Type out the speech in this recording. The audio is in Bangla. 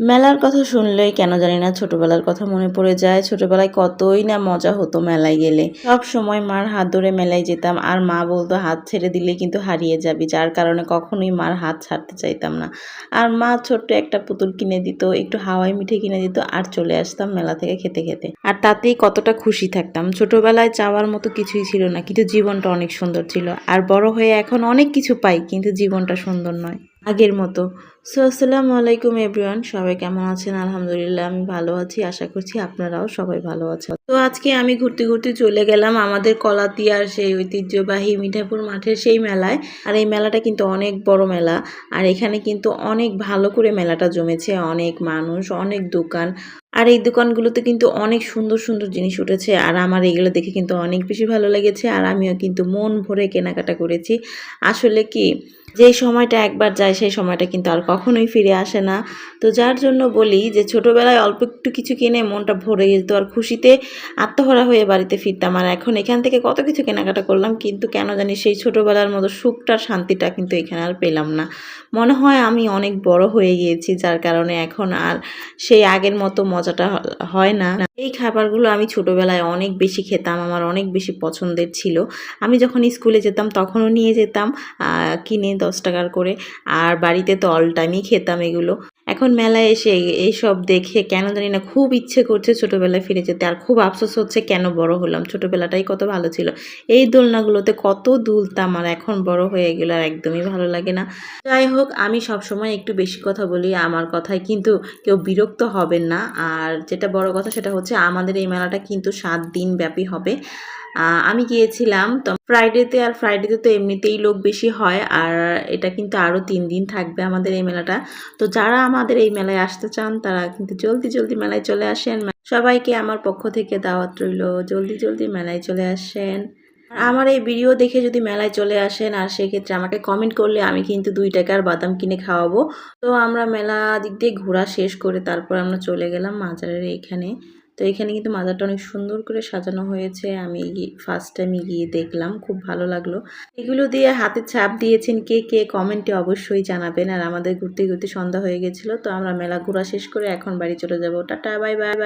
মেলার কথা শুনলেই কেন জানি না ছোটবেলার কথা মনে পড়ে যায়। ছোটবেলায় কতই না মজা হতো মেলায় গেলে। সব সময় মার হাত ধরে মেলায় যেতাম আর মা বলতো, হাত ছেড়ে দিলে কিন্তু হারিয়ে যাবি। যার কারণে কখনোই মার হাত ছাড়তে চাইতাম না। আর মা ছোট্ট একটা পুতুল কিনে দিত, একটু হাওয়াই মিঠে কিনে দিত আর চলে আসতাম মেলা থেকে খেতে খেতে। আর তাতেই কতটা খুশি থাকতাম। ছোটবেলায় চাওয়ার মতো কিছুই ছিল না, কিন্তু জীবনটা অনেক সুন্দর ছিল। আর বড় হয়ে এখন অনেক কিছু পাই, কিন্তু জীবনটা সুন্দর নয়। আগের মতো। সো, আসসালামু আলাইকুম এভরিওয়ান, সবাই কেমন আছেন? আলহামদুলিল্লাহ, আমি ভালো আছি, আশা করছি আপনারাও সবাই ভালো আছেন। তো, আজকে আমি ঘুরতে ঘুরতে চলে গেলাম আমাদের কলাতিয়ার সেই ঐতিহ্যবাহী মিঠাপুর মাঠের সেই মেলায়। আর এই মেলাটা কিন্তু অনেক বড় মেলা, আর এখানে কিন্তু অনেক ভালো করে মেলাটা জমেছে, অনেক মানুষ, অনেক দোকান। আর এই দোকানগুলোতে কিন্তু অনেক সুন্দর সুন্দর জিনিস উঠেছে, আর আমার এগুলো দেখে কিন্তু অনেক বেশি ভালো লেগেছে, আর আমিও কিন্তু মন ভরে কেনাকাটা করেছি। আসলে কি যেই সময়টা একবার যায়, সেই সময়টা কিন্তু আর কখনোই ফিরে আসে না। তো যার জন্য বলি যে, ছোটোবেলায় অল্প একটু কিছু কিনে মনটা ভরে যেত আর খুশিতে আত্মহরা হয়ে বাড়িতে ফিরতাম। আর এখন এখান থেকে কত কিছু কেনাকাটা করলাম, কিন্তু কেন জানি সেই ছোটোবেলার মতো সুখটার শান্তিটা কিন্তু এখানে আর পেলাম না। মনে হয় আমি অনেক বড় হয়ে গিয়েছি, যার কারণে এখন আর সেই আগের মতো মজাটা হয় না। এই খাবারগুলো আমি ছোটোবেলায় অনেক বেশি খেতাম, আমার অনেক বেশি পছন্দের ছিল। আমি যখন স্কুলে যেতাম তখনও নিয়ে যেতাম কিনে দশ টাকার করে। আর বাড়িতে তো অল টাইমই খেতাম এগুলো। এখন মেলায় এসে এইসব দেখে কেন জানি না খুব ইচ্ছে করছে ছোটোবেলায় ফিরে যেতে। আর খুব আফসোস হচ্ছে কেন বড় হলাম। ছোটোবেলাটাই কত ভালো ছিল। এই দোলনাগুলোতে কত দুলতাম আর এখন বড় হয়ে গেলে আর একদমই ভালো লাগে না। যাই হোক, আমি সবসময় একটু বেশি কথা বলি আমার কথায়, কিন্তু কেউ বিরক্ত হবেন না। আর যেটা বড় কথা সেটা হচ্ছে আমাদের এই মেলাটা কিন্তু সাত দিন ব্যাপী হবে। আমি গিয়েছিলাম, তো ফ্রাইডেতে আর ফ্রাইডেতে তো এমনিতেই লোক বেশি হয়, আর এটা কিন্তু আরও তিন দিন থাকবে আমাদের এই মেলাটা। তো যারা আমাদের এই মেলায় আসতে চান, তারা কিন্তু জলদি জলদি মেলায় চলে আসেন। সবাইকে আমার পক্ষ থেকে দাওয়াত রইল, জলদি জলদি মেলায় চলে আসেন। আমার এই ভিডিও দেখে যদি মেলায় চলে আসেন, আর সেক্ষেত্রে আমাকে কমেন্ট করলে আমি কিন্তু দুই টাকার বাদাম কিনে খাওয়াবো। তো আমরা মেলা দিক দিয়ে ঘোরা শেষ করে তারপর আমরা চলে গেলাম মাজারের এইখানে। তো এখানে কিন্তু মাজারটা অনেক সুন্দর করে সাজানো হয়েছে। আমি ফার্স্ট টাইমে গিয়ে দেখলাম, খুব ভালো লাগল। এগুলো দিয়ে হাতে ছাপ দিয়েছেন কে কে কমেন্টে অবশ্যই জানাবেন। আর আমাদের ঘুরতে ঘুরতে সন্ধ্যা হয়ে গেছিল, তো আমরা মেলা ঘোরা শেষ করে এখন বাড়ি চলে যাব। Tata, bye bye bye.